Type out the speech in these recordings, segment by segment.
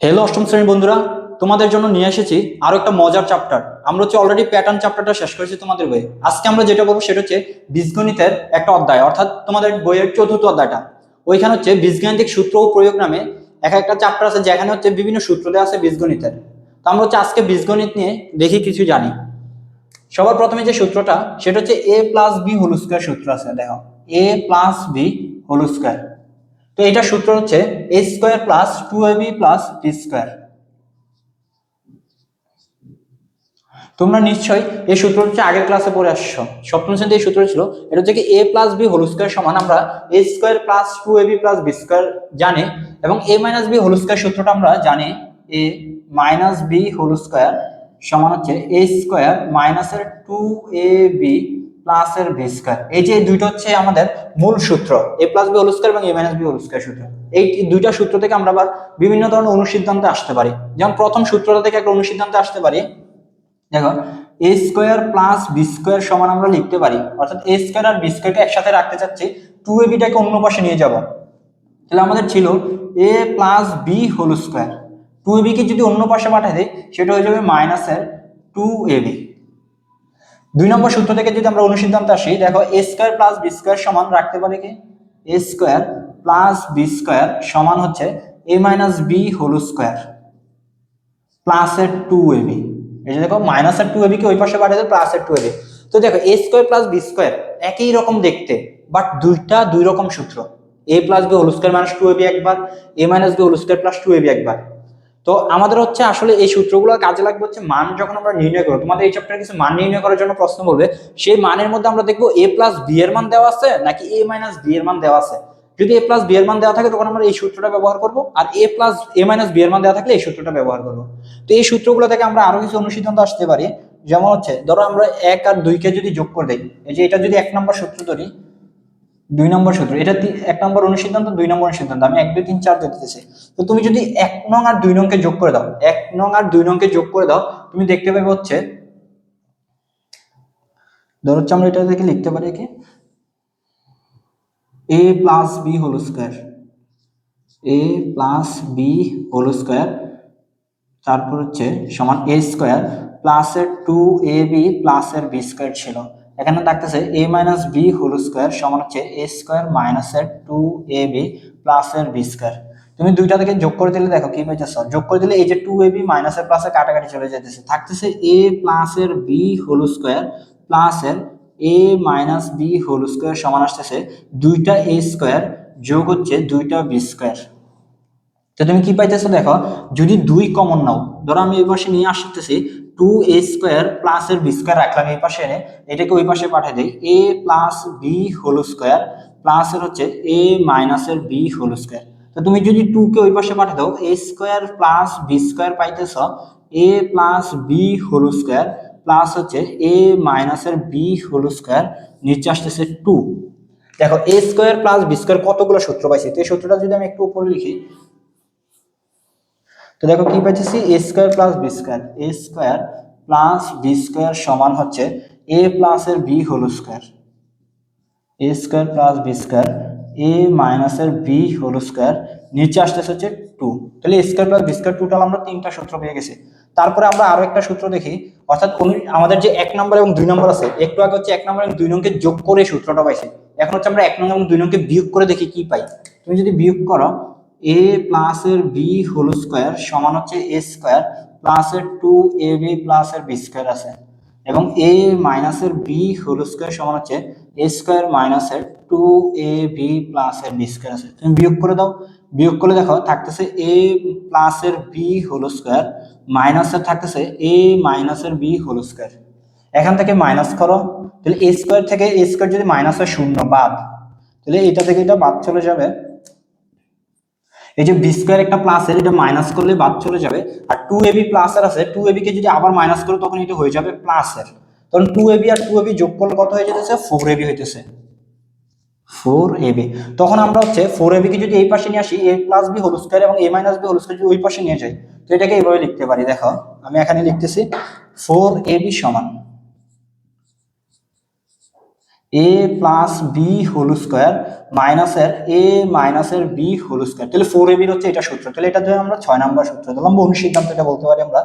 Hello অষ্টম শ্রেণির বন্ধুরা। তোমাদের জন্য নিয়ে এসেছি আরও একটা মজার চ্যাপ্টার আমরা হচ্ছে অলরেডি প্যাটার্ন চ্যাপ্টারটা শেষ করেছি তোমাদের বইয়ে আজকে আমরা যেটা বলব সেটা হচ্ছে বীজগণিতের একটা অধ্যায়, অর্থাৎ তোমাদের বইয়ের চতুর্থ অধ্যায়টা। ওইখানে হচ্ছে বীজগাণিতিক সূত্র ও প্রয়োগ নামে এক একটা চ্যাপ্টার আছে, যেখানে হচ্ছে বিভিন্ন সূত্র দেওয়া আছে বীজগণিতের। তো আমরা হচ্ছে আজকে বীজগণিত নিয়ে দেখি, কিছু জানি। সবার প্রথমে যে সূত্রটা, সেটা হচ্ছে A plus B whole square সূত্র আছে, দেখো। A plus B whole square তো এটা সূত্র হচ্ছে A square plus two A B plus B square তোমরা নিশ্চয়ই এই সূত্র হচ্ছে আগের ক্লাসে পড়ে আসছো। সপ্তম শ্রেণীতে এই সূত্র ছিল। এটা হচ্ছে A plus B whole square সমান আমরা A square plus two A B plus B square জানি এবং A minus B whole square সূত্রটা আমরা জানি A minus B whole square সমান হচ্ছে এ স্কোয়ার মাইনাসের টু এ বি প্লাসের বি স্কোয়ার এই যে দুইটা হচ্ছে আমাদের মূল সূত্র A plus B whole square এবং A minus B whole square সূত্র। এই দুইটা সূত্র থেকে আমরা আবার বিভিন্ন ধরনের অনুসিদ্ধান্তে আসতে পারি। যেমন প্রথম সূত্রটা থেকে একটা অনুসিদ্ধান্তে আসতে পারি। দেখো A square plus B square সমান আমরা লিখতে পারি। অর্থাৎ এ স্কোয়ার আর বি স্কোয়ারকে একসাথে রাখতে চাচ্ছি টু এ বিটাকে অন্য পাশে নিয়ে যাব। তাহলে আমাদের ছিল A plus B whole square two A বিকে যদি অন্য পাশে পাঠিয়ে দিই, সেটা হয়ে যাবে মাইনাসের টু এ বি দুই নম্বর সূত্র থেকে যদি আমরা অনুসিদ্ধান্তে আসি, দেখো A square plus B square সমান রাখতে পারি কি? A square plus B square সমান হচ্ছে A minus B whole square plus প্লাসের টু এ বি এই যে দেখো মাইনাসের টু এবি কে ওই পাশে পাঠিয়ে দেয় প্লাসের টু এবি তো দেখো A square plus B square একই রকম দেখতে বাট দুইটা দুই রকম সূত্র। A plus B whole square minus two A B একবার A minus B whole square plus two A B একবার। তো আমাদের হচ্ছে আসলে এই সূত্রগুলো কাজে লাগবে হচ্ছে মান যখন আমরা নির্ণয় করব, তোমাদের এই চ্যাপ্টারে কিছু মান নির্ণয় করার জন্য প্রশ্ন বলবে, সেই মানের মধ্যে আমরা দেখব এ প্লাস বি এর মান দেওয়া আছে নাকি এ মাইনাস বি এর মান দেওয়া আছে। যদি এ প্লাস বি এর মান দেওয়া থাকে তখন আমরা এই সূত্রটা ব্যবহার করব আর A plus A minus B এর মান দেওয়া থাকলে এই সূত্রটা ব্যবহার করব। তো এই সূত্রগুলো থেকে আমরা আরও কিছু অনুসিদ্ধান্ত আসতে পারি, যেমন হচ্ছে, ধরো আমরা এক আর দুইকে যদি যোগ করে দেই, এই যে এটা যদি এক নম্বর সূত্র ধরি দুই নম্বর সূত্র। এটা এক নম্বর অনুসিদ্ধান্ত দুই নম্বর অনুসিদ্ধান্ত আমি এক, দুই, তিন, চার দিতেছি তো তুমি যদি এক নং আর দুই নংকে যোগ করে দাও, এক নং আর দুই নংকে যোগ করে দাও, তুমি দেখতে পাবে হচ্ছে, ধরো হচ্ছে আমরা এটা দেখে লিখতে পারি কি A plus B whole square. A plus B whole square, তারপর হচ্ছে সমান এ স্কোয়ার, প্লাসের টু এ বি, প্লাসের বি স্কোয়ার ছিল। এখানে থাকতেছে A minus B whole square সমান হচ্ছে এ স্কোয়ার মাইনাসের টু এ বি প্লাসের বি স্কোয়ার তুমি দুইটা থেকে যোগ করে দিলে দেখো কি পাইতেছ যোগ করে দিলে এই যে টু এ বি মাইনাসের প্লাসে কাটাকাটি চলে যেতেছে থাকতেছে এ প্লাসের বি হোল স্কোয়ার প্লাসের A minus B whole square সমান আসতেছে দুইটা এ স্কোয়ার যোগ হচ্ছে দুইটা বি স্কোয়ার তো তুমি কি পাইতেছো দেখো? যদি দুই কমন নাও, ধরো আমি এই পাশে নিয়ে আসতেছি টু এ স্কোয়ার প্লাস এর বি স্কোয়ার রাখলাম এই পাশে এনে, এটাকে ওই পাশে পাঠিয়ে দিই। A plus B whole square plus এর হচ্ছে এ মাইনাস এর বি হোল স্কোয়ার তো তুমি যদি টু কে ওই পাশে পাঠিয়ে দাও A square plus B square পাইতেছ A plus B whole square plus হচ্ছে এ মাইনাসের বি হোল স্কোয়ার নিচে আসতেছে টু দেখো A square plus B square কতগুলো সূত্র পাইছি? তো এই সূত্রটা যদি আমি একটু উপরে লিখি তো দেখো কি পাইতেছি A square plus B square. A square plus B square সমান হচ্ছে এ প্লাস এর B whole square. A square plus B square, A মাইনাসের বি হোল স্কোয়ার, নিচে আসতেছে হচ্ছে টু তাহলে square plus B square total আমরা তিনটা সূত্র পেয়ে গেছি। তারপরে আমরা আরও একটা সূত্র দেখি, অর্থাৎ আমাদের যে এক নম্বর এবং দুই নম্বর আছে, একটু আগে হচ্ছে এক নম্বর এবং দুই নংকে যোগ করে সূত্রটা পাইছি। এখন হচ্ছে আমরা এক নম্বর এবং দুই নংকে বিয়োগ করে দেখি কি পাই। তুমি যদি বিয়োগ করো এ প্লাস এর বি হোল স্কোয়ার সমান হচ্ছে এ স্কোয়ার প্লাস এর টু এ বি প্লাস এর বি স্কোয়ার আছে। এবং এ মাইনাসের বি হোল স্কোয়ার সমান হচ্ছে এ স্কোয়ার মাইনাসের টু এ বি প্লাস এর বি স্কোয়ার আছে। তুমি বিয়োগ করে দাও। বিয়োগ করলে দেখো থাকতেছে এ প্লাসের বি হোল স্কোয়ার মাইনাসের থাকতেছে এ মাইনাসের বি হোল স্কোয়ার এখান থেকে মাইনাস করো। তাহলে এ স্কোয়ার থেকে এ স্কোয়ার যদি মাইনাস হয় শূন্য বাদ। তাহলে এটা থেকে এটা বাদ চলে যাবে। এই যে বি স্কোয়ার একটা প্লাস এর এটা মাইনাস করলে বাদ চলে যাবে। আর টু এবি প্লাস এর আছে টু এবি কে যদি আবার মাইনাস করো, তখন এটা হয়ে যাবে প্লাস এর তখন টু এবি আর টু এবি যোগ করলে কত হয়ে যেতেছে? ফোর এবি হইতেছে। ফোর এবি তখন আমরা হচ্ছে ফোর এবি কে যদি এই পাশে নিয়ে আসি A plus B whole square এবং A minus B whole square যদি ওই পাশে নিয়ে যাই, তো এটাকে এইভাবে লিখতে পারি, দেখো। আমি এখানে লিখতেছি ফোর এবি সমান। A plus B whole square মাইনাসের এ মাইনাসের বি হোল স্কোয়ার তাহলে ফোর এ বির হচ্ছে এটা সূত্র। তাহলে এটা আমরা ছয় নাম্বার সূত্র দিলাম বা অনুসিদ্ধান্ত এটা বলতে পারি আমরা।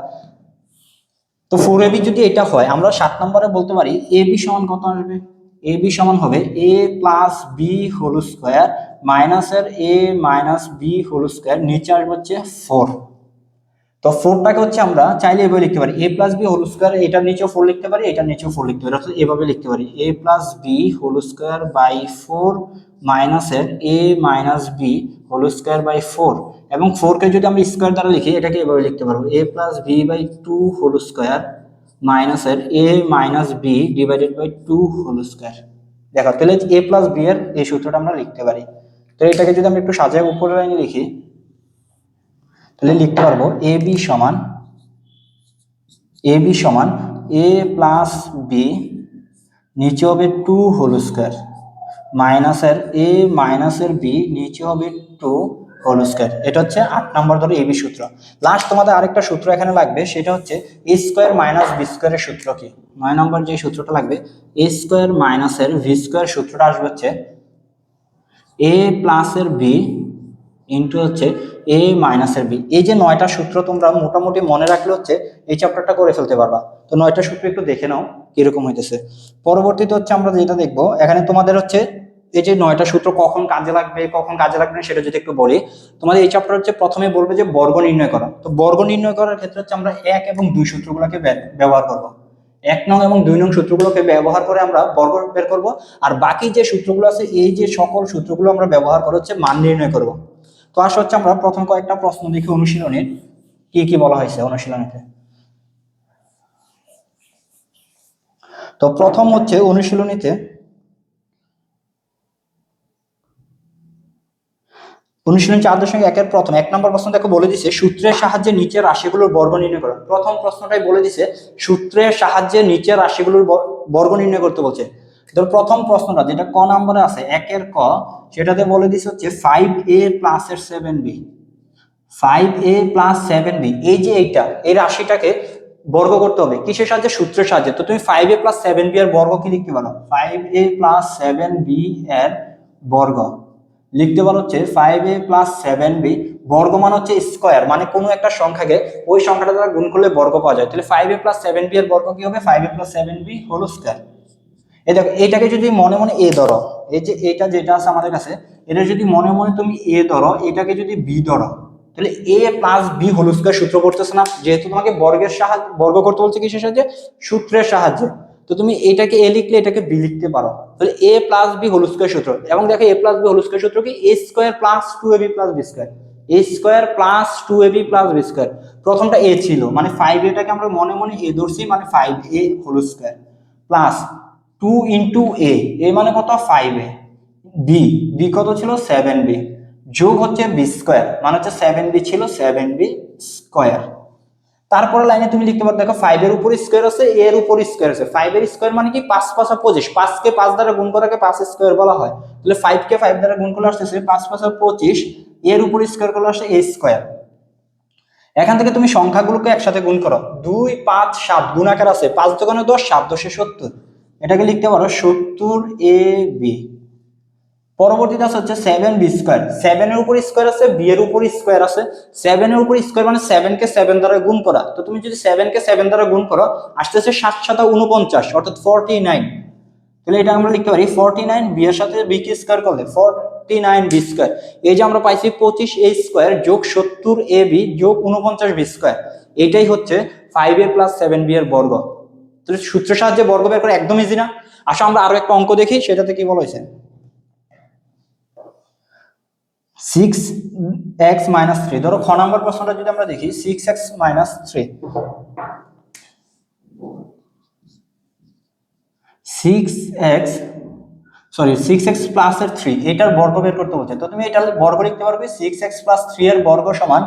তো ফোর এ বি যদি এটা হয়, আমরা সাত নম্বরে বলতে পারি এ বি সমান কত আসবে? এ বি সমান হবে A plus B whole square মাইনাসের A minus B whole square নিচে আসবে হচ্ছে ফোর তো ফোরটাকে হচ্ছে আমরা চাইলে এভাবে লিখতে পারি। A plus B whole square এটার নিচেও ফোর লিখতে পারি, এটার নিচেও ফোর লিখতে পারি, অর্থাৎ এভাবে লিখতে পারি। A plus B whole square by four minus মাইনাসের A minus B whole square by four এবং ফোরকে যদি আমরা স্কোয়ার দ্বারা লিখি, এটাকে এভাবে লিখতে পারব। A plus B by two whole square minus মাইনাসের A minus B divided by two whole square দেখো, তাহলে এ প্লাস বি এর এই সূত্রটা আমরা লিখতে পারি। তো এটাকে যদি আমরা একটু সাজায় উপরের লাইনে লিখি তাহলে লিখতে পারব এ বি সমান এ বি সমান এ প্লাস বি নিচে হবে টু হোল স্কোয়ার মাইনাসের এ মাইনাসের বি নিচে হবে টু হোল স্কোয়ার এটা হচ্ছে আট নম্বর ধরে এবি সূত্র। লাস্ট তোমাদের আরেকটা সূত্র এখানে লাগবে, সেটা হচ্ছে এ স্কোয়ার মাইনাস বি স্কোয়ারের সূত্র কি? নয় নম্বর যে সূত্রটা লাগবে এ স্কোয়ার মাইনাসের ভি স্কোয়ার সূত্রটা আসবে হচ্ছে এ প্লাসের বি ইন্টু হচ্ছে এ মাইনাসের বি এই যে নয়টা সূত্র তোমরা মোটামুটি মনে রাখলে হচ্ছে এই চ্যাপ্টারটা করে ফেলতে পারবা। তো নয়টা সূত্র একটু দেখে নাও কীরকম হইতেছে। পরবর্তীতে হচ্ছে আমরা যেটা দেখব, এখানে তোমাদের হচ্ছে এই যে নয়টা সূত্র কখন কাজে লাগবে, কখন কাজে লাগবে না সেটা যদি একটু বলি, তোমাদের এই চ্যাপ্টার হচ্ছে প্রথমে বলবে যে বর্গ নির্ণয় করা। তো বর্গ নির্ণয় করার ক্ষেত্রে হচ্ছে আমরা এক এবং দুই সূত্রগুলোকে ব্য- ব্যবহার করব। এক নং এবং দুই নং সূত্রগুলোকে ব্যবহার করে আমরা বর্গ বের করব, আর বাকি যে সূত্রগুলো আছে, এই যে সকল সূত্রগুলো আমরা ব্যবহার করে হচ্ছে মান নির্ণয় করব। তো আসলে হচ্ছে আমরা প্রথম কয়েকটা প্রশ্ন দেখি অনুশীলনের কি কি বলা হয়েছে অনুশীলনীতে। তো প্রথম হচ্ছে অনুশীলনীতে, অনুশীলন চার দশমিক একের প্রথম, এক নম্বর প্রশ্ন দেখো বলে দিছে, সূত্রের সাহায্যে নিচের রাশিগুলোর বর্গ নির্ণয় করো। প্রথম প্রশ্নটাই বলে দিছে, সূত্রের সাহায্যে নিচের রাশিগুলোর বর্গ নির্ণয় করতে বলছে। ধর প্রথম প্রশ্নটা, যেটা ক নম্বরে আছে, একের ক সেটাতে বলে দিছে হচ্ছে ফাইভ এ প্লাস এর seven B five A plus seven B এই যে এইটা, এই রাশিটাকে বর্গ করতে হবে। কিসের সাহায্যে? সূত্রের সাহায্যে। তো তুমি five A plus seven B এর বর্গ কি লিখতে পারো? Five A plus seven B এর বর্গ। লিখতে পারো হচ্ছে five A plus seven B বর্গ মান হচ্ছে স্কোয়ার মানে কোনো একটা সংখ্যাকে ওই সংখ্যাটা দ্বারা গুণ করলে বর্গ পাওয়া যায়। তাহলে five A plus seven B এর বর্গ কি হবে? Five A plus seven B whole square এই দেখো এইটাকে যদি মনে মনে এ ধরো, এই যে এটা যেটা আছে আমাদের কাছে, এটা যদি মনে মনে তুমি এ ধরো, এটাকে যদি বি ধরো, তাহলে এ প্লাস বি হোল সূত্র করতেছে না। যেহেতু তোমাকে বর্গের সাহায্যে, বর্গ করতে বলছে কিসের সাহায্যে? সূত্রের সাহায্যে। তো তুমি এটাকে এ লিখলে এটাকে বি লিখতে পারো। তাহলে এ প্লাস বি হোল সূত্র। এবং দেখো, এ প্লাস বি হোল সূত্র কি? A square plus two A B plus B square A square plus two A B plus B square প্রথমটা এ ছিল মানে ফাইভ এটাকে আমরা মনে মনে এ ধরছি মানে five A whole plus two into A A মানে কত? ফাইভ এ বি বি কত ছিল? সেভেন বি যোগ হচ্ছে বি স্কোয়ার মানে হচ্ছে সেভেন বি ছিল সেভেন বি স্কোয়ার তারপরে লাইনে তুমি লিখতে পারো, দেখো ফাইভ এর উপর স্কোয়ার আছে এর উপর স্কোয়ার আছে। ফাইভ এর স্কোয়ার মানে কি? পাঁচ পাঁচা পঁচিশ। পাঁচকে পাঁচ দ্বারা গুণ করাকে পাঁচ স্কোয়ার বলা হয়। তাহলে ফাইভ কে ফাইভ দ্বারা গুণ করলে আসতেছে পাঁচ পাঁচা পঁচিশ এর উপর স্কোয়ার করলে আসছে এ স্কোয়ার এখান থেকে তুমি সংখ্যাগুলোকে একসাথে গুণ করো। দুই, পাঁচ, সাত গুণ আকার আছে। পাঁচ দোকানে দশ, সাত দশে সত্তর। এটাকে লিখতে পারো সত্তর এ বি। পরবর্তীতে আছে হচ্ছে সেভেন বি স্কোয়ার সেভেনের উপর স্কোয়ার আছে বি এর উপর স্কোয়ার আছে। সেভেনের উপর স্কোয়ার মানে সেভেন কে সেভেন দ্বারা গুণ করা। তো তুমি যদি সেভেন কে সেভেন দ্বারা গুণ করো, আসতেছে সাত সাতা উনপঞ্চাশ অর্থাৎ ফর্টি নাইন তাহলে এটা আমরা লিখতে পারি ফর্টি নাইন বি এর সাথে বি কে স্কোয়ার করলে ফর্টি নাইন বি স্কোয়ার এই যে আমরা পাইছি পঁচিশ এ স্কোয়ার যোগ সত্তর এ বি যোগ উনপঞ্চাশ বি স্কোয়ার এটাই হচ্ছে five A plus seven B এর বর্গ। সূত্রের সাহায্যে বর্গ বের করে একদম ইজি না। আসলে আমরা আরও একটা অঙ্ক দেখি সেটাতে কি বলা হয়েছে? সিক্স এক্স মাইনাস থ্রি ধরো খ নম্বর প্রশ্নটা যদি আমরা দেখি six X minus three six X sorry six X plus এর থ্রি এটার বর্গ বের করতে বলছে। তো তুমি এটার বর্গ লিখতে পারবে সিক্স এক্স প্লাস থ্রি এর বর্গ সমান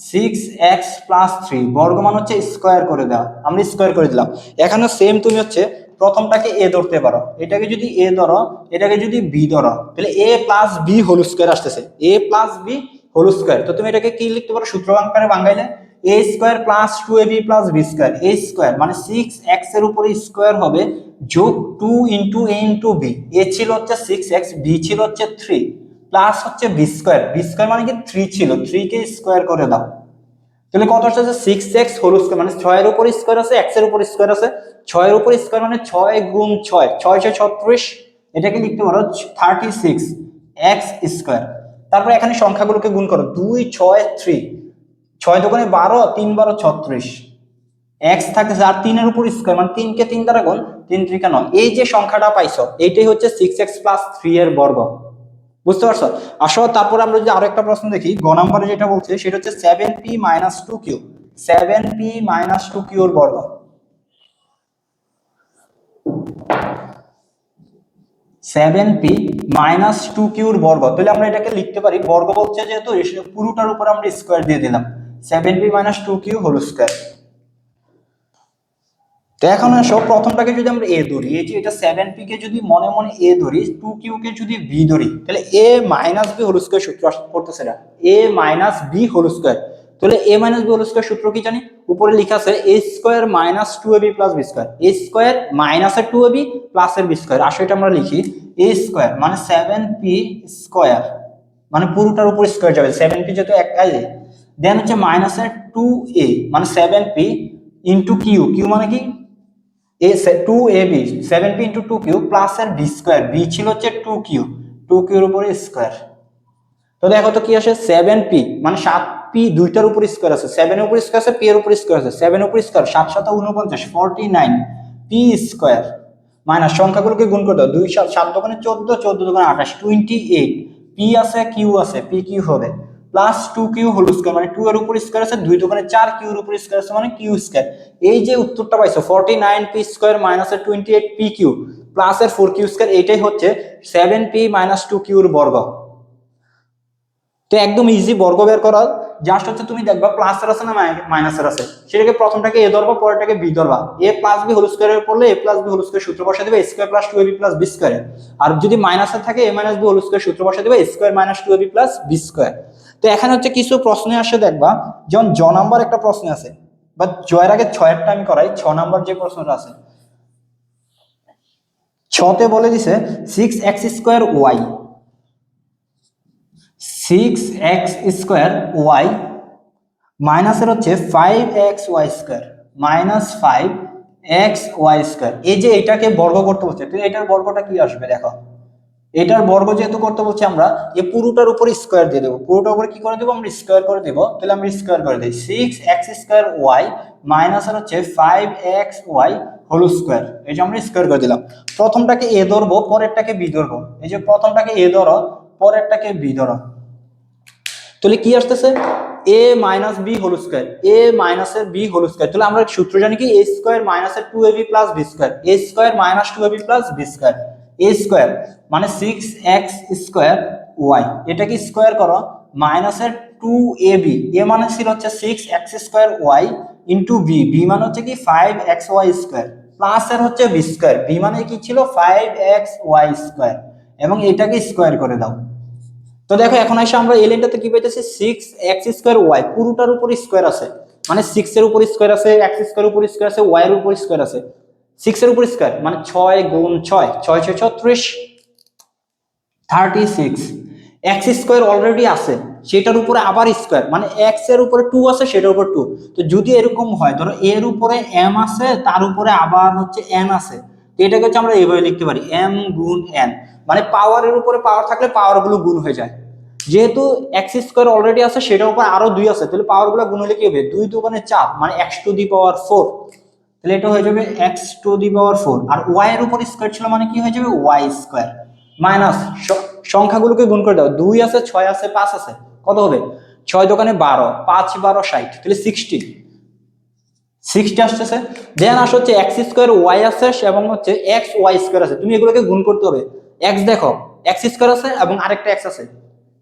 সিক্স এক্স প্লাস থ্রি বর্গ মান হচ্ছে স্কোয়ার করে দেওয়া। আমরা স্কোয়ার করে দিলাম। এখানে সেম তুমি হচ্ছে প্রথমটাকে এ ধরতে পারো। এটাকে যদি এ ধরো, এটাকে যদি বি ধরো, তাহলে A plus B whole square আসতেছে। A plus B whole square তো তুমি এটাকে কি লিখতে পারো? সূত্র আকারে বাঙ্গাইলে। A square plus two A B plus B square A square মানে সিক্স এক্সের উপরে স্কোয়ার হবে যোগ two into A into B A ছিল হচ্ছে সিক্স এক্স বি ছিল হচ্ছে থ্রি প্লাস হচ্ছে বি স্কোয়ার বি স্কোয়ার মানে কি? থ্রি ছিল। থ্রি কে স্কোয়ার করে দাও। তাহলে কত আসছে? সিক্স এক্স হোল স্কোয়ার মানে ছয়ের উপর স্কোয়ার আছে এক্সের উপর স্কোয়ার আছে। ছয়ের উপর স্কোয়ার মানে ছয় গুণ ছয়। ছয় ছয় ছত্রিশ, এটাকে লিখতে পারো থার্টি সিক্স এক্স স্কোয়ার তারপরে এখানে সংখ্যাগুলোকে গুণ করো। দুই, ছয় থ্রি ছয় দোকানে বারো, তিন বারো, ছত্রিশ। এক্স থাকে আর তিনের উপর স্কোয়ার মানে তিনকে তিন দ্বারা গুণ, তিন ত্রিকা নয়। এই যে সংখ্যাটা পাইছো এইটাই হচ্ছে সিক্স এক্স প্লাস থ্রি এর বর্গ। বুঝতে পারছ? আসো, তারপর আমরা যদি আরও একটা প্রশ্ন দেখি, গ নম্বরে যেটা বলছে, সেটা হচ্ছে seven p minus two q seven p minus two কিউর বর্গ। সেভেন পি মাইনাস টু কিউর বর্গ। তাহলে আমরা এটাকে লিখতে পারি, বর্গ বলছে যেহেতু পুরোটার উপর আমরা স্কোয়ার দিয়ে দিলাম। Seven P minus two Q whole square তো এখন আসো, প্রথমটাকে যদি আমরা এ ধরি, এই যে এটা সেভেন পি কে যদি মনে মনে এ ধরি টু কিউ কে যদি বি ধরি, তাহলে A minus B whole square সূত্র পড়তেছে না। A minus B whole square তাহলে A minus B whole square সূত্র কি জানি? উপরে লেখা আছে A square minus two A B plus B square A square minus এর টু এ বি প্লাস এর বি স্কোয়ার আসলে এটা আমরা লিখি। এ স্কোয়ার মানে সেভেন পি স্কোয়ার মানে পুরোটার উপর স্কোয়ার যাবে। সেভেন পি যেহেতু এক কাজে। দেন হচ্ছে মাইনাসের টু এ মানে seven P into Q Q মানে কি? A two A B seven P into two Q plus B square B ছিল হচ্ছে স্কোয়ার তো তো কি পি মানে সাত পি স্কোয়ার আছে। আছে পি এর উপর আছে। সেভেন উপর সাত সাত forty nine P square minus সংখ্যাগুলোকে গুণ করে দাও। দুই সাত সাত দোকানে চোদ্দ চোদ্দ দোকানে আঠাশ টোয়েন্টি এইট পি আছে কিউ আছে পি কিউ হবে। Plus two Q whole square মানে টু এর উপর স্কোয়ার আছে, দুই দোকানে চার কিউর উপর স্কোয়ার আছে মানে কিউ স্কোয়ার এই যে উত্তরটা পাইছো forty nine p square minus এর twenty eight p q plus এর ফোর কিউ স্কোয়ার এইটাই হচ্ছে সেভেন পি মাইনাস টু কিউর বর্গ। তো একদম ইজি বর্গ বের করা। জাস্ট হচ্ছে তুমি দেখবা প্লাসের আছে না মাইনাসের আছে? সেটাকে প্রথমটাকে এ ধরবা, পরেরটাকে বি ধরবা। এ প্লাস বি হোল স্কোয়ারের পড়লে A plus B whole square সূত্র বসা দেবে square plus two A B plus B square আর যদি মাইনাসের থাকে A minus B whole square সূত্র বসা দেবে square minus two A B plus B square তো এখানে হচ্ছে কিছু প্রশ্নে আসে দেখবা, যেমন জ নাম্বার একটা প্রশ্ন আছে বা জয়ের আগে ছয়েরটা আমি করাই, ছ নাম্বার যে প্রশ্নটা আছে ছতে বলে দিছে six x square y six x square y মাইনাসের হচ্ছে five x y square minus five x y square এই যে এটাকে বর্গ করতে বলছে, তো এটার বর্গটা কি আসবে দেখো এটার বর্গ যেহেতু করতে বলছি আমরা এই পুরোটার উপর স্কোয়ার দিয়ে দেবো। পুরোটার উপরে কি করে দেবো? আমরা স্কোয়ার করে দেবো। তাহলে আমরা স্কোয়ার করে দিই। সিক্স এক্স স্কোয়ার ওয়াই মাইনাসের হচ্ছে five x y whole square এই যে আমরা স্কোয়ার করে দিলাম। প্রথমটাকে এ ধরবো, পরেরটাকে বি ধরবো। এই যে প্রথমটাকে এ ধরো, পরেরটাকে বি ধরো। তাহলে কি আসতেছে? A minus B whole square A মাইনাসের বি হোল স্কোয়ার তাহলে আমরা সূত্র জানি কি? এ স্কোয়ার মাইনাসের two A B plus B square A square minus two A B plus B square A square মানে সিক্স এক্স স্কোয়ার ওয়াই এটাকে square করো? মাইনাসের টু এ বি এ মানে ছিল হচ্ছে six x square y into B B মানে হচ্ছে কি five x y square plus এর হচ্ছে বি স্কোয়ার বি মানে কি ছিল? ফাইভ এক্স ওয়াই স্কোয়ার এবং এটাকে স্কোয়ার করে দাও। তো দেখো, এখন এসে আমরা এলিয়েনটাতে কি পাইতেছি সিক্স এক্স স্কোয়ার ওয়াই পুরোটার উপর স্কোয়ার আছে। মানে সিক্স এর উপর স্কোয়ার আছে এক্স স্কোয়ার উপর স্কোয়ার আছে ওয়াই এর উপর স্কোয়ার আছে। সিক্স এর উপর স্কোয়ার মানে ছয় গুণ ছয় ছয় ছয় ছত্রিশ thirty six x square already আছে, সেটার উপরে আবার স্কোয়ার মানে এক্সের উপরে টু আছে, সেটার উপর টু তো যদি এরকম হয়, ধরো এর উপরে এম আছে, তার উপরে আবার হচ্ছে এন আছে এটাকে হচ্ছে আমরা এইভাবে লিখতে পারি এম গুণ এন মানে পাওয়ারের উপরে পাওয়ার থাকলে পাওয়ারগুলো গুণ হয়ে যায়। যেহেতু এক্স স্কোয়ার অলরেডি আছে, সেটার উপর আরও দুই আছে, তাহলে পাওয়ারগুলো গুণ হলে কি হবে? দুই দোকানে চার মানে x to the power four তাহলে এটা হয়ে যাবে x to the power four R y এর উপর স্কোয়ার ছিল মানে কি হয়ে যাবে ওয়াই স্কোয়ার মাইনাস সংখ্যাগুলোকে গুণ করে দাও। দুই আছে, ছয় আছে, পাঁচ আছে। কত হবে? ছয় দোকানে বারো, পাঁচ বারো, ষাট। তাহলে সিক্সটি সিক্সটি আসতেছে। দেন আস হচ্ছে এক্স স্কোয়ার ওয়াই আছে এবং হচ্ছে এক্স ওয়াই স্কোয়ার আছে। তুমি এগুলোকে গুণ করতে হবে। এক্স দেখো এক্স স্কোয়ার আছে এবং আরেকটা এক্স আছে।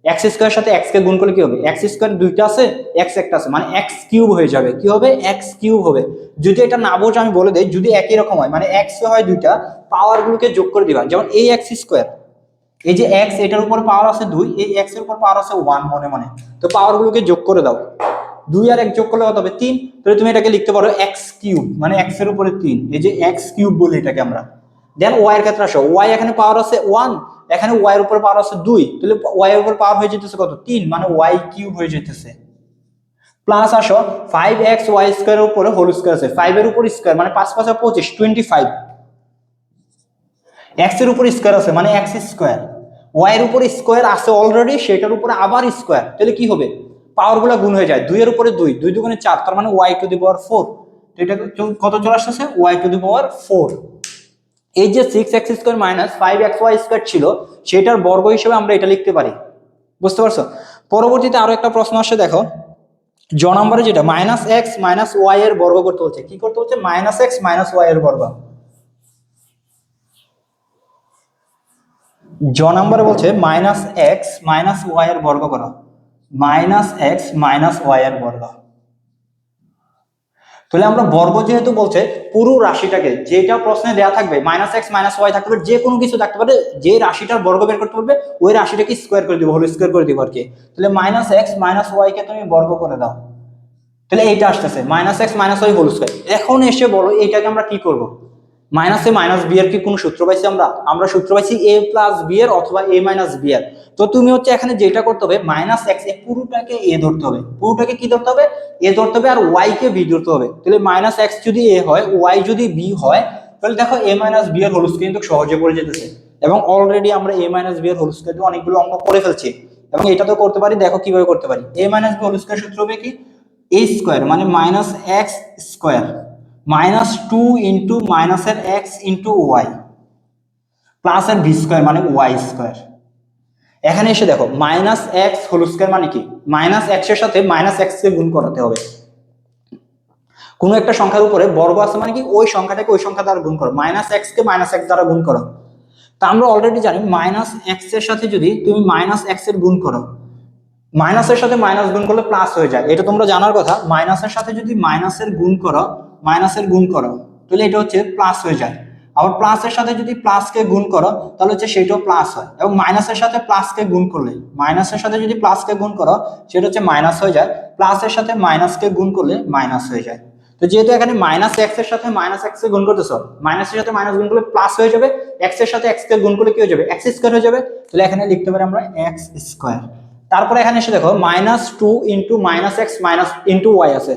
এক্স স্কোয়ার সাথে এক্স কে গুণ করলে কি হবে? এক্স স্কোয়ার দুইটা আছে এক্স একটা আছে মানে এক্স কিউব হয়ে যাবে। কি হবে? এক্স কিউব হবে। যদি এটা না বোঝো, আমি বলে দেই, যদি একই রকম হয় মানে এক্স হয় দুইটা পাওয়ার গুলোকে যোগ করে দিবা। যেমন এই এক্স স্কোয়ার এই যে এক্স এটার উপর পাওয়ার আছে দুই, এই এক্সের উপর পাওয়ার আছে ওয়ান মনে মনে। তো পাওয়ার গুলোকে যোগ করে দাও। দুই আর এক যোগ করলে কত হবে? তিন। তাহলে তুমি এটাকে লিখতে পারো এক্স কিউব মানে এক্সের উপরে তিন। এই যে এক্স কিউব বলি এটাকে আমরা। দেন ওয়াই এর ক্ষেত্রে আসো। ওয়াই এখানে পাওয়ার আছে ওয়ান এখানে ওয়াই এর উপর পাওয়ার আছে দুই, তাহলে ওয়াই এর উপর পাওয়ার হয়ে যেতেছে কত? তিন মানে ওয়াই কিউব হয়ে যেতেছে প্লাস আসো ফাইভ এক্স ওয়াই স্কোয়ারের উপরে হোল স্কোয়ার আছে। ফাইভ এর উপর স্কোয়ার মানে পাঁচ পাঁচ পঁচিশ টোয়েন্টি ফাইভ এক্সের উপর স্কোয়ার আছে মানে এক্স স্কোয়ার ওয়াই এর উপর স্কোয়ার আছে অলরেডি সেটার উপরে আবার স্কোয়ার তাহলে কি হবে? পাওয়ারগুলো গুণ হয়ে যায়। দুই এর উপরে দুই দুই দুগুণে চার, তার মানে y to the power four তো এটা কত চলে আসতেছে? Y to the power four এই যে six x square minus five x y square ছিল, সেটার বর্গ হিসেবে আমরা এটা লিখতে পারি। বুঝতে পারছ? পরবর্তীতে আরও একটা প্রশ্ন আসে দেখো। জ নম্বরে যেটা মাইনাস এক্স মাইনাস ওয়াই এর বর্গ করতে হচ্ছে কি করতে হচ্ছে মাইনাস এক্স মাইনাস ওয়াই এর বর্গ। জ নম্বরে বলছে মাইনাস এক্স মাইনাস ওয়াই এর বর্গ করো। মাইনাস এক্স মাইনাস ওয়াই এর বর্গ। তাহলে আমরা বর্গ যেহেতু বলছে, পুরো রাশিটাকে যেটা প্রশ্নে দেওয়া থাকবে মাইনাস এক্স মাইনাস ওয়াই থাকতে পারে যে কোনো কিছু থাকতে পারে, যে রাশিটার বর্গ বের করতে পারবে, ওই রাশিটাকে স্কোয়ার করে দিব হোল স্কোয়ার করে দিব আর কি। তাহলে মাইনাস এক্স মাইনাস ওয়াই কে তুমি বর্গ করে দাও। তাহলে এইটা আসতেছে minus x minus y whole square এখন এসে বলো, এইটাকে আমরা কি করব? মাইনাসে মাইনাস বি এর কি কোনো সূত্র পাইছি আমরা? আমরা সূত্র পাইছি এ প্লাস বি এর অথবা এ মাইনাস বি এর। তো তুমি হচ্ছে এখানে যেটা করতে হবে, মাইনাস এক্স এ পুরোটাকে এ ধরতে হবে। পুরোটাকে কি ধরতে হবে? এ ধরতে হবে আর ওয়াই কে বি ধরতে হবে। তাহলে মাইনাস এক্স যদি এ হয় ওয়াই যদি বি হয়, তাহলে দেখো এ মাইনাস বি এর হোল কিন্তু সহজে পড়ে যেতেছে। এবং অলরেডি আমরা এ মাইনাস বি এর হোল স্কোয়ার অনেকগুলো অঙ্ক করে ফেলছি। এবং এটা তো করতে পারি, দেখো কীভাবে করতে পারি। এ মাইনাস বি হোল সূত্র হবে কি? এ স্কোয়ার মানে minus x square minus two into মাইনাসের এক্স ইন্টু ওয়াই প্লাস এর ভি স্কোয়ার মানে ওয়াই স্কোয়ার এখানে এসে দেখো মাইনাস এক্স হোল স্কোয়ার মানে কি? মাইনাস এক্সের সাথে মাইনাস এক্স কে গুণ করাতে হবে। কোনো একটা সংখ্যার উপরে বর্গ আছে মানে কি? ওই সংখ্যাটাকে ওই সংখ্যা দ্বারা গুণ করো। মাইনাস এক্স কে মাইনাস এক্স দ্বারা গুণ করো। তা আমরা অলরেডি জানি মাইনাস এক্সের সাথে যদি তুমি মাইনাস এক্সের গুণ করো মাইনাসের সাথে মাইনাস গুণ করলে প্লাস হয়ে যায়। এটা তোমরা জানার কথা মাইনাসের সাথে যদি মাইনাসের গুণ করো মাইনাসের গুণ করো, তাহলে এটা হচ্ছে প্লাস হয়ে যায়। আবার প্লাসের সাথে যদি প্লাসকে গুণ করো, তাহলে হচ্ছে সেটাও প্লাস হয়। এবং মাইনাসের সাথে প্লাসকে গুণ করলে, মাইনাসের সাথে যদি প্লাসকে গুণ করো, সেটা হচ্ছে মাইনাস হয়ে যায়। প্লাসের সাথে মাইনাসকে গুণ করলে মাইনাস হয়ে যায়। তো যেহেতু এখানে মাইনাস এক্সের সাথে মাইনাস এক্স গুণ করতেছো মাইনাসের সাথে মাইনাস গুণ করলে প্লাস হয়ে যাবে এক্সের সাথে এক্স কে গুণ করলে কি হয়ে যাবে? এক্স স্কোয়ার হয়ে যাবে। তাহলে এখানে লিখতে পারি আমরা এক্স স্কোয়ার তারপরে এখানে এসে দেখো minus two into minus x minus into y আছে।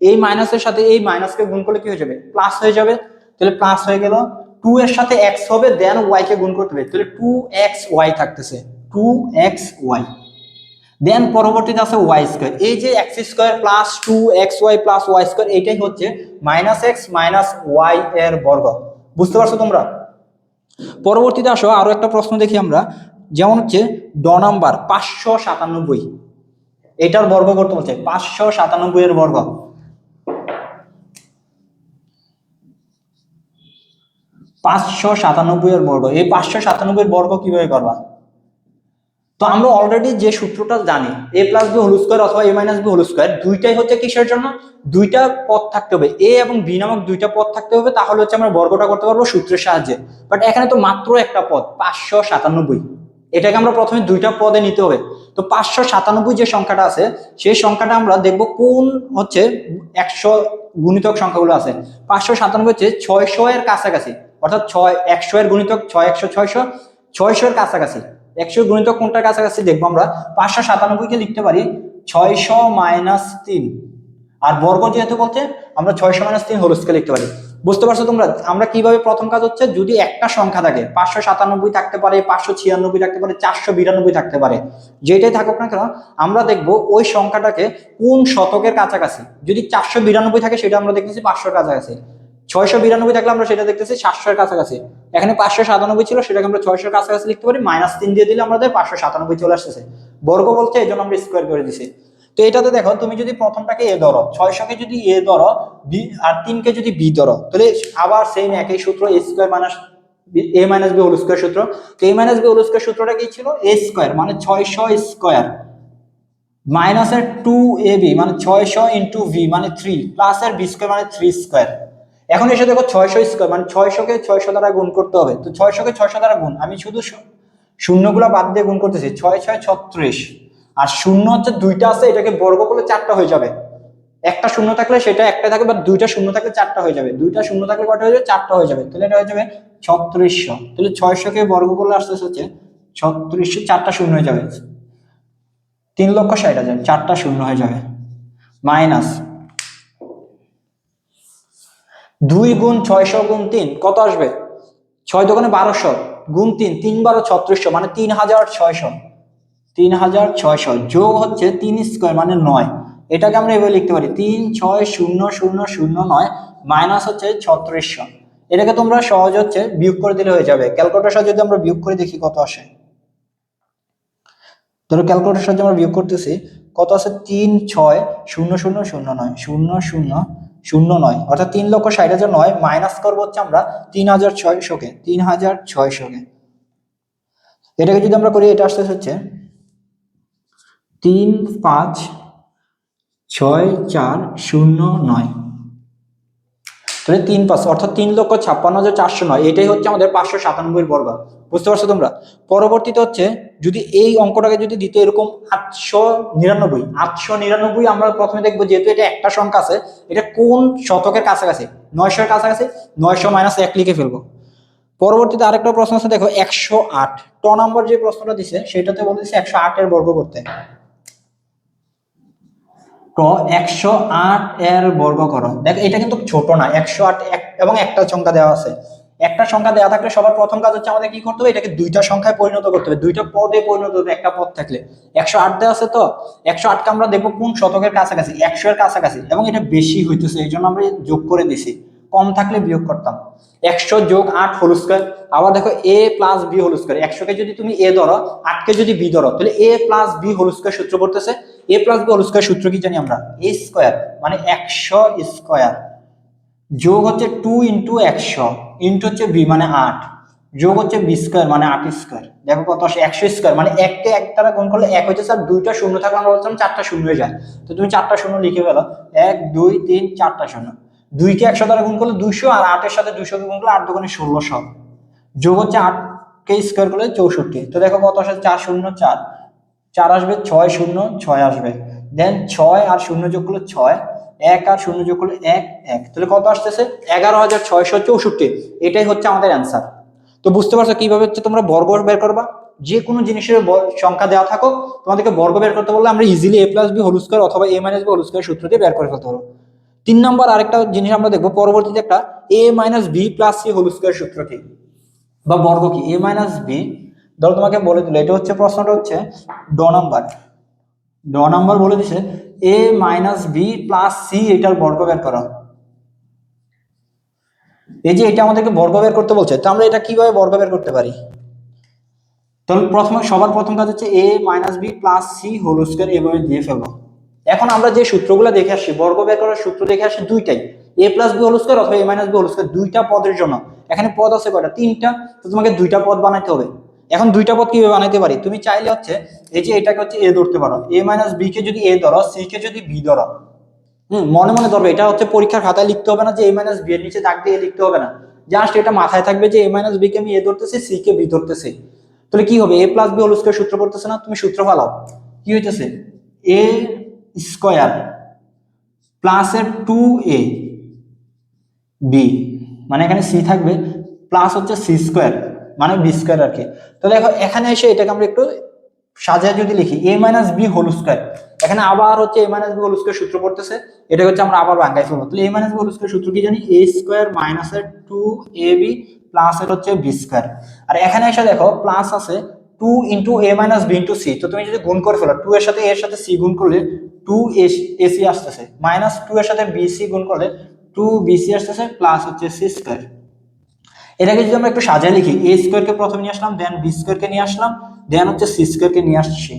এই মাইনাসের সাথে এই মাইনাসকে গুণ করলে কি হয়ে যাবে? প্লাস হয়ে যাবে। তাহলে প্লাস হয়ে গেল। টু এর সাথে এক্স হবে দেন ওয়াই কে গুণ করতে হবে। তাহলে টু এক্স ওয়াই থাকতেছে। টু এক্স ওয়াই দেন পরবর্তীতে আছে ওয়াই স্কোয়ার এই যে x square plus two x y plus y square এইটাই হচ্ছে মাইনাস এক্স মাইনাস ওয়াই এর বর্গ। বুঝতে পারছ তোমরা? পরবর্তীতে আসো, আরও একটা প্রশ্ন দেখি আমরা। যেমন হচ্ছে, ড নাম্বার পাঁচশো সাতানব্বই। এটার বর্গ করতে বলছে পাঁচশো সাতানব্বই এর বর্গ। পাঁচশো সাতানব্বই এর বর্গ। এই পাঁচশো সাতানব্বই এর বর্গ কীভাবে করবা? তো আমরা অলরেডি যে সূত্রটা জানি A plus B whole square অথবা A minus B whole square দুইটাই হচ্ছে কিসের জন্য? দুইটা পদ থাকতে হবে। এ এবং বি নামক দুইটা পদ থাকতে হবে, তাহলে হচ্ছে আমরা বর্গটা করতে পারব সূত্রের সাহায্যে। বাট এখানে তো মাত্র একটা পদ পাঁচশো সাতানব্বই। এটাকে আমরা প্রথমে দুইটা পদে নিতে হবে। তো পাঁচশো সাতানব্বই যে সংখ্যাটা আছে, সেই সংখ্যাটা আমরা দেখব কোন হচ্ছে একশো গুণিতক সংখ্যাগুলো আছে। পাঁচশো সাতানব্বই হচ্ছে ছয়শো এর কাছাকাছি। অর্থাৎ ছয়, একশো এর গুণিতক ছয়, একশো ছয়শো ছয়শো এর কাছাকাছি। একশো গুণিতক কোনটার কাছাকাছি দেখব আমরা? পাঁচশো সাতানব্বইকে লিখতে পারি, ছয়শো মাইনাস তিন। আর বর্গ যেহেতু বলতে আমরা ছয়শো মাইনাস তিন হোল স্কেল লিখতে পারি। বুঝতে পারছ তোমরা? আমরা কীভাবে প্রথম কাজ হচ্ছে, যদি একটা সংখ্যা থাকে, পাঁচশো সাতানব্বই থাকতে পারে, পাঁচশো ছিয়ানব্বই থাকতে পারে, চারশো বিরানব্বই থাকতে পারে, যেটাই থাকুক না কেন, আমরা দেখব ওই সংখ্যাটাকে কোন শতকের কাছাকাছি। যদি চারশো বিরানব্বই থাকে, সেটা আমরা দেখতেছি পাঁচশোর কাছাকাছি। ছয়শো বিরানব্বই থাকলে আমরা সেটা দেখতেছি সাতশোর কাছাকাছি। এখানে পাঁচশো সাতানব্বই ছিল, সেটাকে আমরা ছয়শোর কাছাকাছি লিখতে পারি, মাইনাস তিন দিয়ে দিলে আমাদের পাঁচশো সাতানব্বই চলে আসতেছে। বর্গ বলতে এই জন্য আমরা স্কোয়ার করে দিছি। তো এটাতে দেখো, তুমি যদি প্রথমটাকে এ ধরো, ছয়শোকে যদি এ ধরো বি আর তিনকে যদি বি ধরো, তাহলে আবার সেম একই সূত্র A square minus A minus B whole square সূত্র। তো A minus B whole square সূত্রটা কি ছিল? এ স্কোয়ার মানে ছয়শো স্কোয়ার মাইনাসের টু এ বি মানে ছয়শো ইন্টু ভি মানে থ্রি প্লাস প্লাসের বি স্কোয়ার মানে থ্রি স্কোয়ার এখন এসে দেখো ছয়শো স্কোয়ার মানে ছয়শোকে ছয়শো দ্বারা গুণ করতে হবে। তো ছয়শোকে ছয়শো দ্বারা গুণ, আমি শুধু শূন্যগুলো বাদ দিয়ে গুণ করতেছি। ছয় ছয় ছত্রিশ। আর শূন্য হচ্ছে দুইটা আছে, এটাকে বর্গ করলে চারটা হয়ে যাবে। একটা শূন্য থাকলে সেটা একটা থাকবে বা দুইটা শূন্য থাকলে চারটা হয়ে যাবে। দুইটা শূন্য থাকলে কটা হয়ে যাবে? চারটা হয়ে যাবে। তাহলে এটা হয়ে যাবে ছত্রিশশো। তাহলে ছয়শোকে বর্গ করলে আসতে হচ্ছে ছত্রিশশো, চারটা শূন্য হয়ে যাবে। তিন লক্ষ ষাট হাজার, চারটা শূন্য হয়ে যাবে। মাইনাস দুই গুণ ছয়শো গুণ তিন, কত আসবে? ছয় দোকানে বারোশো, গুণ তিন তিন বারো ছত্রিশশো মানে তিন হাজার ছয়শো। তিন হাজার ছয়শো, যোগ হচ্ছে তিন স্কোয়ার মানে নয়। এটাকে আমরা এভাবে লিখতে পারি, তিন, ছয়, শূন্য শূন্য শূন্য, নয়, মাইনাস হচ্ছে ছত্রিশশো। এটাকে তোমরা সহজ হচ্ছে বিয়োগ করে দিলে হয়ে যাবে। ক্যালকুলেটার যদি আমরা বিয়োগ করে দেখি কত আসে। ধরো ক্যালকুলেটার সাহায্যে আমরা বিয়োগ করতেছি, কত আছে তিন, ছয়, শূন্য শূন্য শূন্য, নয়, শূন্য শূন্য শূন্য নয়, অর্থাৎ তিন লক্ষ ষাট হাজার নয় মাইনাস করব হচ্ছে আমরা তিন হাজার ছয়শোকে, তিন হাজার ছয়শোকে। এটাকে যদি আমরা করি, এটা আসতে হচ্ছে তিন পাঁচ ছয় চার শূন্য নয়। তাহলে তিন পাঁচ, অর্থাৎ তিন লক্ষ ছাপ্পান্ন হাজার চারশো নয়। এটাই হচ্ছে আমাদের পাঁচশো সাতানব্বই বর্গ বুঝতে পারছ তোমরা? পরবর্তীতে হচ্ছে, যদি এই অঙ্কটাকে যদি দিতে এরকম আটশো নিরানব্বই আটশো নিরানব্বই আমরা প্রথমে দেখব যেহেতু এটা একটা সংখ্যা আছে, এটা কোন শতকের কাছাকাছি? নয়শোর কাছাকাছি? নয়শো মাইনাস এক লিখে ফেলব। পরবর্তীতে আরেকটা প্রশ্ন আছে, দেখো, একশো আট। ট নম্বর যে প্রশ্নটা দিছে, সেটাতে বলতেছে একশো আটের বর্গ করতে। ক একশো আট এর বর্গ করো দেখ, এটা কিন্তু ছোট না, একশো আট এবং একটা সংখ্যা দেওয়া আছে। একটা সংখ্যা দেওয়া থাকলে সবার প্রথম কাজ হচ্ছে আমাদের কি করতে হবে? এটাকে দুইটা সংখ্যায় পরিণত করতে হবে। দুইটা পদে পরিণত হবে, একটা পদ থাকলে। একশো আট দেওয়া আছে তো? একশো আটকে আমরা দেখব কোন শতকের কাছাকাছি, একশো এর কাছাকাছি, এবং এটা বেশি হইতেছে, এই জন্য আমরা যোগ করে দিছি। কম থাকলে বিয়োগ করতাম। একশো যোগ আট হোল স্কোয়ার আবার দেখো a plus b whole square একশোকে যদি তুমি এ ধরো, আটকে যদি বি ধরো, তাহলে A plus B whole square সূত্র পড়তেছে। A plus B whole square সূত্র কি জানি আমরা? এ স্কোয়ার মানে একশো স্কোয়ার যোগ হচ্ছে টু ইন্টু একশো ইন্টু হচ্ছে বি মানে আট। যোগ হচ্ছে বি স্কোয়ার মানে আট স্কোয়ার দেখো কত আসে? একশো স্কোয়ার মানে এককে এক দ্বারা গুণ করলে এক হচ্ছে স্যার, দুইটা শূন্য থাকলে আমরা বলছিলাম চারটা শূন্য হয়ে যায়। তো তুমি চারটা শূন্য লিখে ফেলো। এক, দুই, তিন, চারটা শূন্য। দুইকে একশো দ্বারা গুণ করলে দুইশো, আর আটের সাথে দুইশো গুণ করলে আট দোকানে ষোলোশো। যোগ হচ্ছে আটকে স্কোয়ার করলে চৌষট্টি। তো দেখো কত আসে? চার শূন্য চার। চার আসবে, ছয় শূন্য, ছয় আসবে। দেন ছয় আর শূন্য যোগ করলে ছয়, এক আর শূন্য যোগ করলে এক এক। তাহলে কত আসতেছে? এগারো হাজার ছয়শো চৌষট্টি। এটাই হচ্ছে আমাদের অ্যান্সার তো বুঝতে পারছ কীভাবে হচ্ছে তোমরা বর্গ বের করবা? যে কোনো জিনিসের সংখ্যা দেওয়া থাকো তোমাদেরকে বর্গ বের করতে বললে আমরা easily A plus B whole square অথবা A minus B whole square সূত্র দিয়ে বের করে ফেলতে পারো তিন নম্বর আরেকটা জিনিস আমরা দেখব, পরবর্তীতে একটা A minus B plus C whole square সূত্র কি? বা বর্গ কি? এ মাইনাস বি ধরো তোমাকে বলে দিল, এটা হচ্ছে প্রশ্নটা হচ্ছে ড নাম্বার। ড নাম্বার বলে দিছে A minus B plus C এটার বর্গ বের করো। এই যে এটা আমাদেরকে বর্গ বের করতে বলছে, তো আমরা এটা কীভাবে বর্গ বের করতে পারি? তাহলে প্রথমে সবার প্রথম কাজ হচ্ছে A minus B plus C whole square এভাবে দিয়ে ফেলব এখন আমরা যে সূত্রগুলো দেখে আসছি, বর্গ বের করার সূত্র দেখে আসছি দুইটাই। A plus B whole square অথবা A minus B whole square দুইটা পদের জন্য। এখানে পদ আছে কয়টা? তিনটা। তো তোমাকে দুইটা পদ বানাইতে হবে। এখন দুইটা পদ কীভাবে বানাইতে পারি? তুমি চাইলে হচ্ছে এই যে এটাকে হচ্ছে এ ধরতে পারো। এ মাইনাস বি কে যদি এ ধরো সি কে যদি বি ধরো। হুম, মনে মনে ধরবে। এটা হচ্ছে পরীক্ষার খাতায় লিখতে হবে না যে এ মাইনাস বি এর নিচে দাগ দিয়ে লিখতে হবে না। জাস্ট এটা মাথায় থাকবে যে এ মাইনাস বি কে আমি এ ধরতেছি সি কে বি ধরতেছি। তাহলে কি হবে? এ প্লাস বি হোল সূত্র পড়তেছে না? তুমি সূত্র ফালাও। কি হইতেছে? এ স্কোয়ার প্লাসের টু এ বি মানে এখানে সি থাকবে প্লাস হচ্ছে সি স্কোয়ার মানে বি স্কোয়ার আর কি। তো দেখো এখানে এসে এটাকে আমরা একটু সাজায় যদি লিখি A minus B whole square এখানে আবার হচ্ছে A minus B whole square সূত্র পড়তেছে। এটা হচ্ছে আমরা আবার বাঙ্গাই ফেলব তাহলে A minus B whole square সূত্র কি জানি? এ স্কোয়ার মাইনাস এর টু এ বি প্লাস এর হচ্ছে বি স্কোয়ার আর এখানে এসে দেখো প্লাস আছে two into A minus B into C তো তুমি যদি গুণ করে ফেলো টু এর সাথে এর সাথে সি গুণ করলে টু এ সি আসতেছে। মাইনাস টু এর সাথে বি সি গুণ করলে টু বি সি আসতেছে প্লাস হচ্ছে সি স্কোয়ার এটাকে যদি আমরা একটু সাজায় লিখি এ স্কোয়ারকে প্রথমে নিয়ে আসলাম দেন বি স্কোয়ারকে নিয়ে আসলাম দেন হচ্ছে সি স্কোয়ারকে নিয়ে আসছি।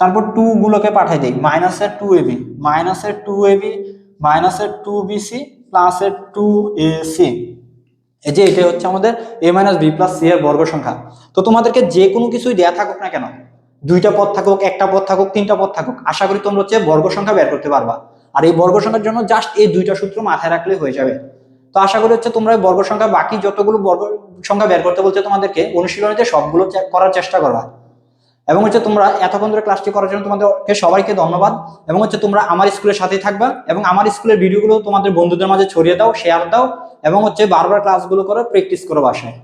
তারপর টু গুলোকে পাঠাই দিই মাইনাসের টু এ বি মাইনাসের টু এ বি মাইনাসের টু বিসি প্লাসের টু এ সি এই যে এটা হচ্ছে আমাদের A minus B plus C এর বর্গ সংখ্যা। তো তোমাদেরকে যে কোনো কিছুই দেয়া থাকুক না কেন, দুইটা পদ থাকুক, একটা পদ থাকুক, তিনটা পদ থাকুক, আশা করি তোমরা হচ্ছে বর্গ সংখ্যা বের করতে পারবা। আর এই বর্গ সংখ্যার জন্য জাস্ট এই দুইটা সূত্র মাথায় রাখলে হয়ে যাবে। তো আশা করি হচ্ছে তোমরা বর্গ সংখ্যা, বাকি যতগুলো বর্গ সংখ্যা বের করতে বলছে তোমাদেরকে অনুশীলনীতে সবগুলো করার চেষ্টা করবা। এবং হচ্ছে তোমরা এতক্ষণ ধরে ক্লাসটি করার জন্য তোমাদেরকে সবাইকে ধন্যবাদ। এবং হচ্ছে তোমরা আমার স্কুলের সাথেই থাকবা এবং আমার স্কুলের ভিডিওগুলো তোমাদের বন্ধুদের মাঝে ছড়িয়ে দাও শেয়ার দাও এবং হচ্ছে বারবার ক্লাসগুলো করো প্র্যাকটিস করো বাসায়।